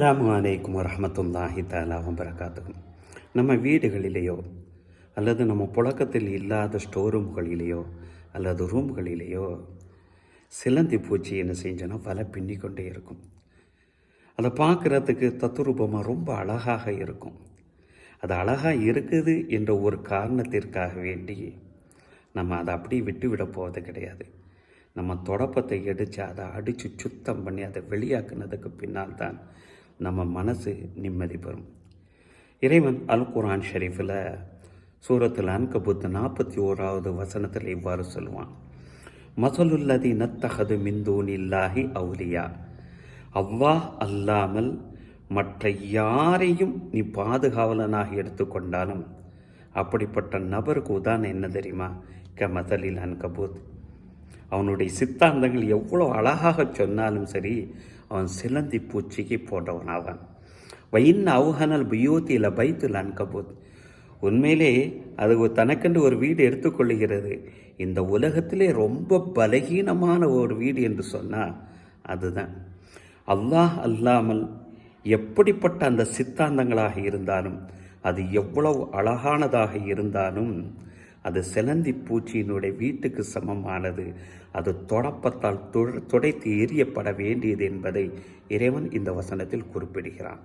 அலாம் அலைக்கும் வரஹமத்துல்லாஹி தாலா வரகாத்துக்கும் நம்ம வீடுகளிலேயோ அல்லது நம்ம புழக்கத்தில் இல்லாத ஸ்டோர் ரூம்களிலேயோ அல்லது ரூம்களிலேயோ சிலந்தி பூச்சி என்ன செஞ்சோன்னா வலை பின்னிக்கொண்டே இருக்கும். அதை பார்க்குறதுக்கு தத்துரூபமாக ரொம்ப அழகாக இருக்கும். அது அழகாக இருக்குது என்ற ஒரு காரணத்திற்காக வேண்டி நம்ம அதை அப்படியே விட்டுவிட போவது கிடையாது. நம்ம தொடப்பத்தை எடுத்து அதை அடித்து சுத்தம் பண்ணி அதை வெளியாக்குனதுக்கு பின்னால் தான் நம்ம மனசு நிம்மதி பெறும். இறைவன் அல் குரான் ஷெரீஃபில் சூரத்தில் அன்கபுத்து நாற்பத்தி ஓராவது வசனத்தில் இவ்வாறு சொல்லுவான். மசலுல்லதி நத்தகது மிந்தூன் இல்லாஹி அவுலியா. அவ்வா அல்லாமல் மற்ற யாரையும் நீ பாதுகாவலனாக எடுத்துக்கொண்டாலும் அப்படிப்பட்ட நபருக்கு உதாரணம் என்ன தெரியுமா? க மதலில் அன்கபூத். அவனுடைய சித்தாந்தங்கள் எவ்வளோ அழகாக சொன்னாலும் சரி அவன் சிலந்தி பூச்சிக்கு போன்றவனாவான். வயின் அவுகனல் பியூத்தில பைத்துல் அன்கபூத். உண்மையிலே அது தனக்கென்று ஒரு வீடு எடுத்துக்கொள்ளுகிறது இந்த உலகத்திலே ரொம்ப பலகீனமான ஒரு வீடு என்று சொன்னால் அதுதான். அல்லாஹ் அல்லாமல் எப்படிப்பட்ட அந்த சித்தாந்தங்களாக இருந்தாலும் அது எவ்வளவு அழகானதாக இருந்தாலும் அது சிலந்தி பூச்சியினுடைய வீட்டுக்கு சமமானது. அது தொடப்பத்தால் துடைத்து எரியப்பட வேண்டியது என்பதை இறைவன் இந்த வசனத்தில் குறிப்பிடுகிறான்.